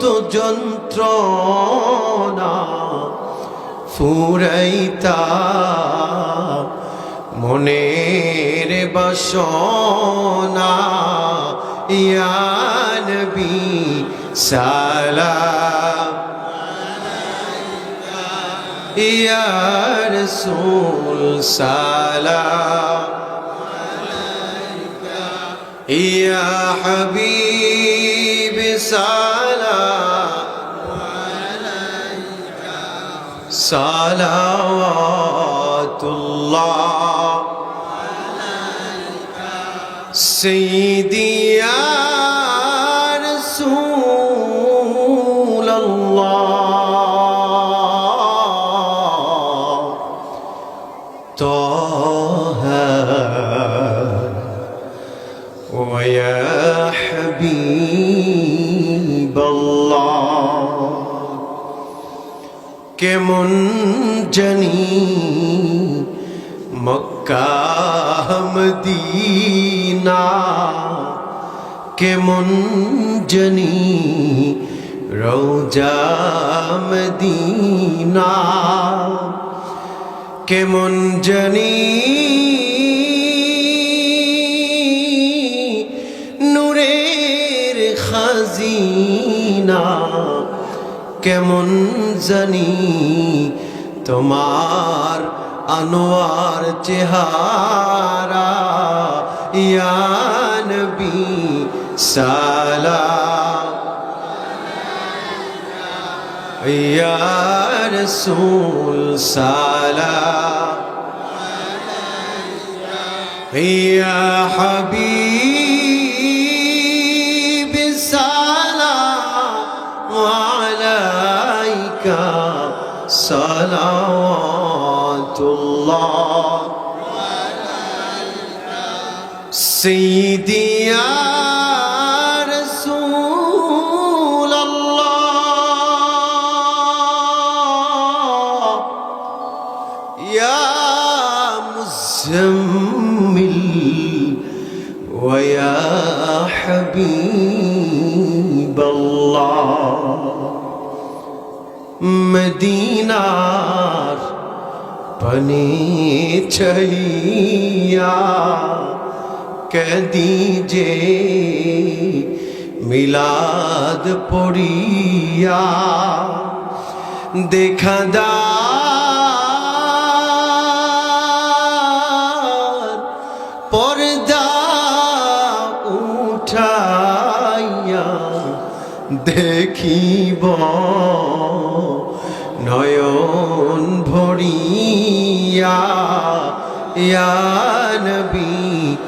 কত যন্ত্রণা ফুরাইতা মনের বাসনা। ইয়ানবি সালাম। ইয়া রসুল عليك صلوات الله عليك سيدي يا رسول الله. طه ويا حبيب কেমন জানি মক্কা কেমন জানি রৌজামদিনা কেমন জানি নূরের খাজিনা কেমন জানি তোমার আনোয়ার চেহারা? ইয়ানবি সালাম। ইয়া রসুল সালাম। ইয়া হাবিব عليك صلوات الله. سيدي يا مزمل ويا حبيب মদিনার পানি ছাইয়া কদি যে মিলাদ পড়িয়া দেখা দা পর্দা উঠাইয়া দেখিব। নয়ন ভরিয়া ইয়া নবী।